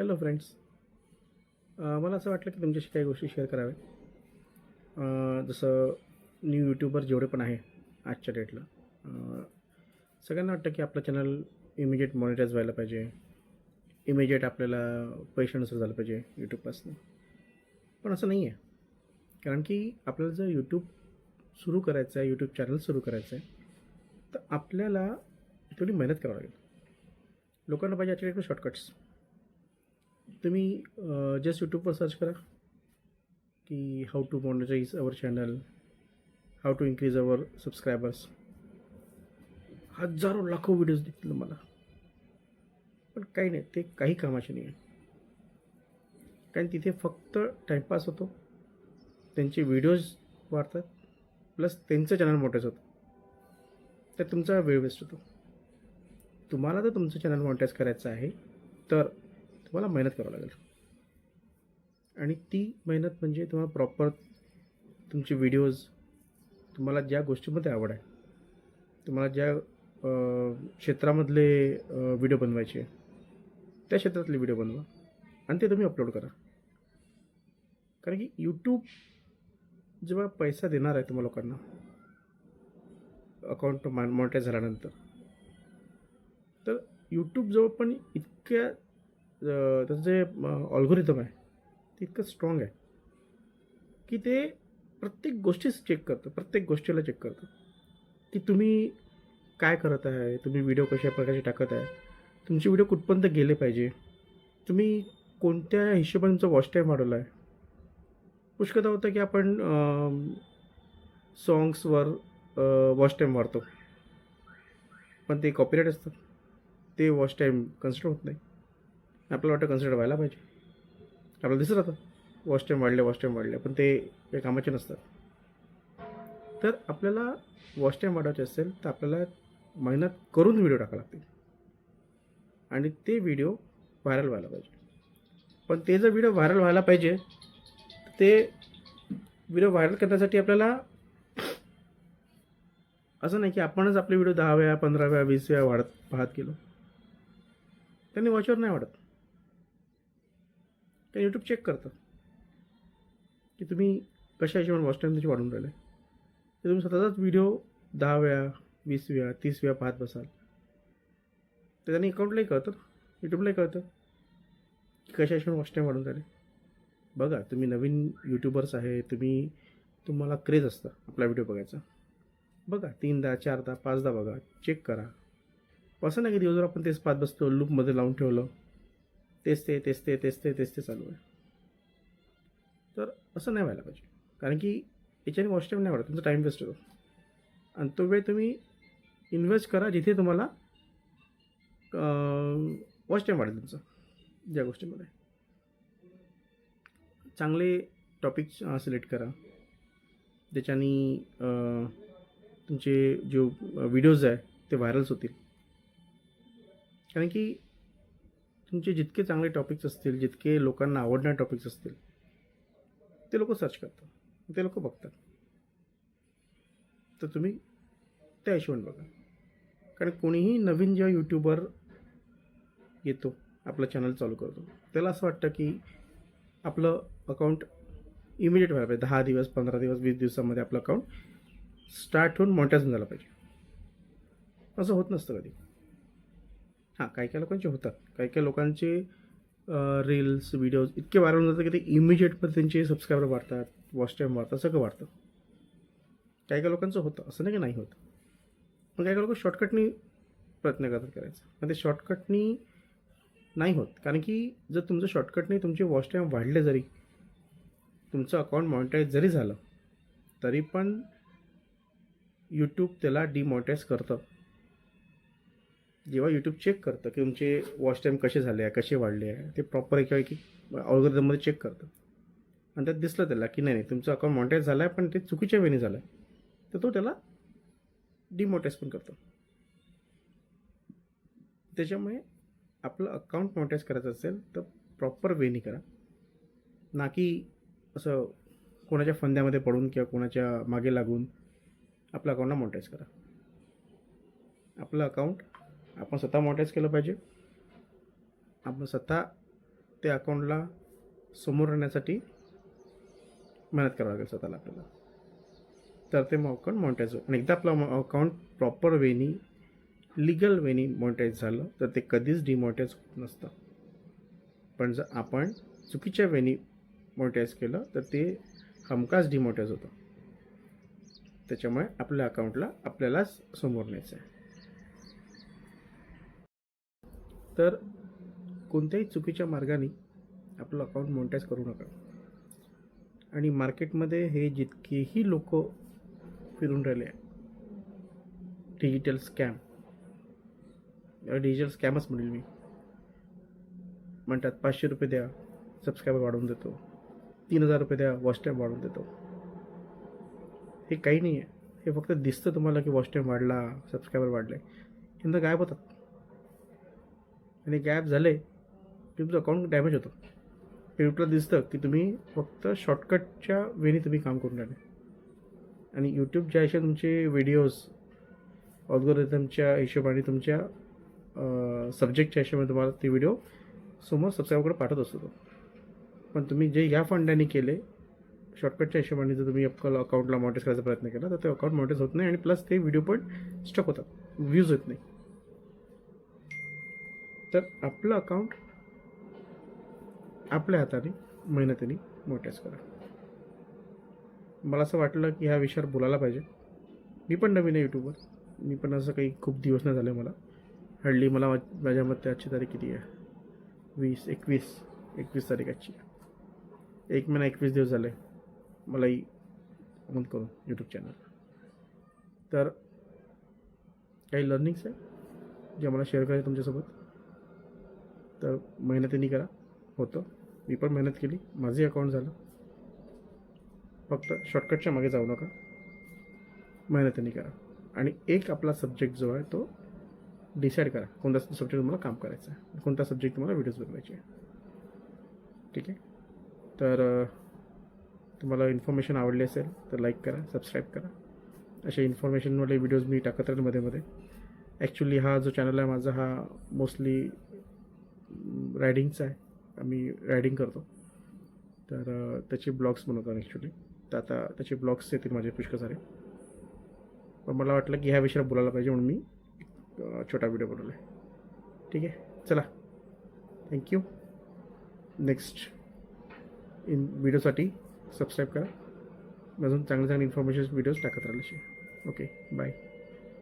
Hello friends uh, मला असं वाटलं की तुमच्याशी काही गोष्टी शेअर कराव्या uh, जसं न्यू यूट्यूबर जेवढे पण आहे आजच्या डेटला uh, सगळ्यांना वाटतं की आपलं चॅनल इमिजिएट मॉनिटाईज व्हायला पाहिजे. इमिजिएट आपल्याला पैसे झालं पाहिजे यूट्यूबपासून पण असं नाही आहे कारण की आपल्याला जर यूट्यूब सुरू करायचं आहे यूट्यूब चॅनल सुरू करायचं आहे तर आपल्याला थोडी मेहनत करावी लागेल. लोकांना पाहिजे आजच्या डेटला शॉर्टकट्स तुम्ही जस्ट यूट्यूबवर सर्च करा की how to monetize our channel how to increase our subscribers हजारो लाखो व्हिडिओज दिसतील तुम्हाला. पण काही नाही ते काही कामाचे नाही आहे कारण तिथे फक्त टाईमपास होतो. त्यांचे व्हिडिओज वाढतात प्लस त्यांचं चॅनल मोठंच होतं. तर तुमचा वेळ वेस्ट होतो. तुम्हाला जर तुमचं चॅनल मॉनिटाईज करायचं आहे तर तुम्हाला मेहनत करावं लागेल. आणि ती मेहनत म्हणजे तुम्हाला प्रॉपर तुमचे व्हिडिओज तुम्हाला ज्या गोष्टीमध्ये आवड आहे तुम्हाला ज्या क्षेत्रामधले व्हिडिओ बनवायचे त्या क्षेत्रातले व्हिडिओ बनवा आणि ते तुम्ही अपलोड करा. कारण की यूट्यूब जेव्हा पैसा देणार आहे तुम्हाला लोकांना अकाउंट मॉनिटाईज झाल्यानंतर तर यूट्यूबजवळ पण इतक्या त्याचं जे ऑल्गोरिदम आहे ते इतकं स्ट्रॉंग आहे की ते प्रत्येक गोष्टीच चेक करतं प्रत्येक गोष्टीला चेक करतं की तुम्ही काय करत आहे तुम्ही व्हिडिओ कशा प्रकारचे टाकत आहे तुमचे व्हिडिओ कुठपर्यंत गेले पाहिजे तुम्ही कोणत्या हिशोबाने तुमचा वॉच टाईम वाढवला आहे. पुष्कळदा होतं की आपण सॉंग्सवर वॉच टाईम वाढतो. पण ते कॉपीराईट असतात ते वॉच टाईम कन्सिडर होत नाही. आपल्याला वाटतं कन्सिडर व्हायला पाहिजे. आपल्याला दिसत राहतं. वॉच टाईम वाढले वॉच टाईम वाढले पण ते काही कामाचे नसतात. तर आपल्याला वॉच टाईम वाढवायचे असेल तर आपल्याला मेहनत करून व्हिडिओ टाकावे लागतील. आणि ते व्हिडिओ व्हायरल व्हायला पाहिजे. पण ते जर व्हिडिओ व्हायरल व्हायला पाहिजे ते व्हिडिओ व्हायरल करण्यासाठी आपल्याला असं नाही की आपणच आपले व्हिडिओ दहा वेळा पंधरा वेळा वीस वेळा वाढत पाहत गेलो. त्यांनी वॉचवर नाही वाढत. ते यूट्यूब चेक करतं. की तुम्ही कशा हिशोबाने वॉच टाईम त्याची वाढून राहिले. तर तुम्ही स्वतःचाच व्हिडिओ दहा वेळा वीस वेळा तीस वेळा पाहत बसाल. तर त्यांनी अकाउंटलाही कळतं. यूट्यूबलाही कळतं. की कशा हिशोबाने वॉच टाईम वाढून राहिले. बघा तुम्ही नवीन यूट्यूबर्स आहे तुम्ही तुम्हाला क्रेज असतं आपला व्हिडिओ बघायचा. बघा तीनदा चारदा पाचदा बघा चेक करा. असं नाही की दिवसभर आपण तेच पाहत बसतो लूपमध्ये लावून ठेवलं. तेच ते तेच ते तेच ते तेच ते चालू आहे. तर असं नाही व्हायला पाहिजे. कारण की याच्याने वॉच टाईम नाही वाढत तुमचा टाईम वेस्ट होतो. आणि तो वेळ तुम्ही इन्व्हेस्ट करा जिथे तुम्हाला वॉच टाईम वाढेल तुमचा ज्या गोष्टीमध्ये. चांगले टॉपिक सिलेक्ट करा. त्याच्यानी तुमचे जो व्हिडिओज आहे ते व्हायरल्स होतील. कारण की तुमचे जितके चांगले टॉपिक्स असतील जितके लोकांना आवडणारे टॉपिक्स असतील ते लोक सर्च करतात. ते लोक बघतात. तर तुम्ही त्या हिशोबाने बघा. कारण कोणीही नवीन जेव्हा यूट्यूबर येतो आपलं चॅनल चालू करतो त्याला असं वाटतं की आपलं अकाउंट इमिडिएट व्हायला पाहिजे. दहा दिवस पंधरा दिवस वीस दिवसामध्ये आपलं अकाउंट स्टार्ट होऊन मोठ्याच झालं पाहिजे. असं होत नसतं कधी. हां काही काही लोकांचे होतात. काही काही लोकांचे रील्स व्हिडिओज इतके व्हायरल होऊन जातात की ते इमिजिएटमध्ये त्यांचे सबस्क्रायबर वाढतात वॉच टाईम वाढतात सगळं वाढतं. काही काही लोकांचं होतं असं नाही की नाही होत. पण काही काही लोक शॉर्टकटनी प्रयत्न करतात करायचा. पण ते शॉर्टकटनी नाही होत. कारण की जर तुमचं शॉर्टकटने तुमचे वॉच टाईम वाढले जरी तुमचं अकाउंट मॉनिटाईज जरी झालं तरी पण यूट्यूब त्याला डिमॉनिटाईज करतं. जेव्हा यूट्यूब चेक करतं की तुमचे वॉच टाईम कसे झाले आहे कसे वाढले आहे ते प्रॉपर एका एक अल्गोरिदममध्ये चेक करतं. आणि त्यात दिसलं त्याला की नाही नाही तुमचं अकाउंट मॉनिटाईज झालं आहे पण ते चुकीच्या वेळी झालं आहे तर तो त्याला डिमोटाईज पण करतो. त्याच्यामुळे आपलं अकाउंट मॉनिटाईज करायचं असेल तर प्रॉपर वेनी करा. ना की असं कोणाच्या फंद्यामध्ये पडून किंवा कोणाच्या मागे लागून आपलं अकाउंटला मॉनिटाईज करा. आपलं अकाउंट आपण स्वतः मॉनिटाईज केलं पाहिजे. आपण स्वतः त्या अकाउंटला समोर राहण्यासाठी मेहनत करावं लागेल स्वतःला आपल्याला. तर ते मग अकाउंट मॉनिटाईज आणि एकदा आपलं अकाउंट प्रॉपर वेनी लिगल वेनी मॉनिटाईज झालं तर ते कधीच डिमॉनिटाईज होत नसतं. पण जर आपण चुकीच्या वेनी मॉनिटाईज केलं तर ते हमखास डिमॉनिटाईज होतं. त्याच्यामुळे आपल्या अकाउंटला आपल्यालाच समोर न्यायचं आहे. तर कोणत्याही चुकीच्या मार्गाने आपलं अकाउंट मोनिटाईज करू नका. आणि मार्केटमध्ये हे जितकेही लोक फिरून राहिले डिजिटल स्कॅम डिजिटल स्कॅमच म्हणेल मी. म्हणतात पाचशे रुपये द्या सबस्क्रायबर वाढवून देतो. तीन हजार रुपये द्या वॉच टाईम वाढवून देतो. हे काही नाही आहे हे फक्त दिसतं तुम्हाला की वॉच टाईम वाढला सबस्क्रायबर वाढले. नंतर गायब होतात. आणि गॅप झाले की तुमचं अकाउंट डॅमेज होतं. युट्यूबला दिसतं की तुम्ही फक्त शॉर्टकटच्या वेने तुम्ही काम करून राहिले. आणि यूट्यूब ज्या हिशोब तुमचे व्हिडिओज ऑल्गोरिथमच्या हिशोबाने तुमच्या सब्जेक्टच्या हिशोबाने तुम्हाला ते व्हिडिओ समोर सबस्क्राईबकडे पाठवत असतो तो. पण तुम्ही जे या फंडाने केले शॉर्टकटच्या हिशोबाने जर तुम्ही आपलं अकाउंटला मॉनिटाईज करायचा प्रयत्न केला तर ते अकाउंट मॉनिटाईज होत नाही आणि प्लस ते व्हिडिओ पण स्टक होतात. व्ह्यूज येत नाही. तर आपलं अकाउंट आपल्या हाताने मेहनतीने मोठ्याच करा. मला असं वाटलं की ह्या विषयावर बोलायला पाहिजे. मी पण नवीन आहे यूट्यूबवर मी पण असं काही खूप दिवस नाही झाले मला. हल्ली मला माझ्या मते आजची तारीख किती आहे? वीस एकवीस. एकवीस तारीख आजची एक महिना एकवीस दिवस झाले. मलाही ऑन करून यूट्यूब चॅनल तर काही लर्निंग्स आहे? जे मला शेअर करायचं तुमच्यासोबत? तर मेहनतीने करा होतं. मी पण मेहनत केली. माझंही अकाउंट झालं. फक्त शॉर्टकटच्या मागे जाऊ नका. मेहनतीने करा. आणि एक आपला सब्जेक्ट जो आहे तो डिसाईड करा. कोणता सब्जेक्ट तुम्हाला काम करायचं आहे कोणता सब्जेक्ट तुम्हाला व्हिडिओज बनवायचे आहे ठीक आहे? तर तुम्हाला इन्फॉर्मेशन आवडली असेल तर लाईक करा सबस्क्राईब करा. असे इन्फॉर्मेशनवाले व्हिडिओज मी टाकत राहील मध्ये मध्ये. ॲक्च्युली हा जो चॅनल आहे माझा हा मोस्टली रायडिंगचा आहे. आम्ही रायडिंग करतो. तर त्याचे ब्लॉग्स बनवतो ॲक्च्युली तर आता त्याचे ब्लॉग्स येतील माझे पुष्कळ सारे. पण मला वाटलं की ह्या विषयावर बोलायला पाहिजे म्हणून मी छोटा व्हिडिओ बनवला आहे ठीक आहे? चला. थँक्यू नेक्स्ट इन व्हिडिओसाठी सबस्क्राईब करा. अजून चांगले चांगले इन्फॉर्मेशन व्हिडिओज टाकत राहिले ओके बाय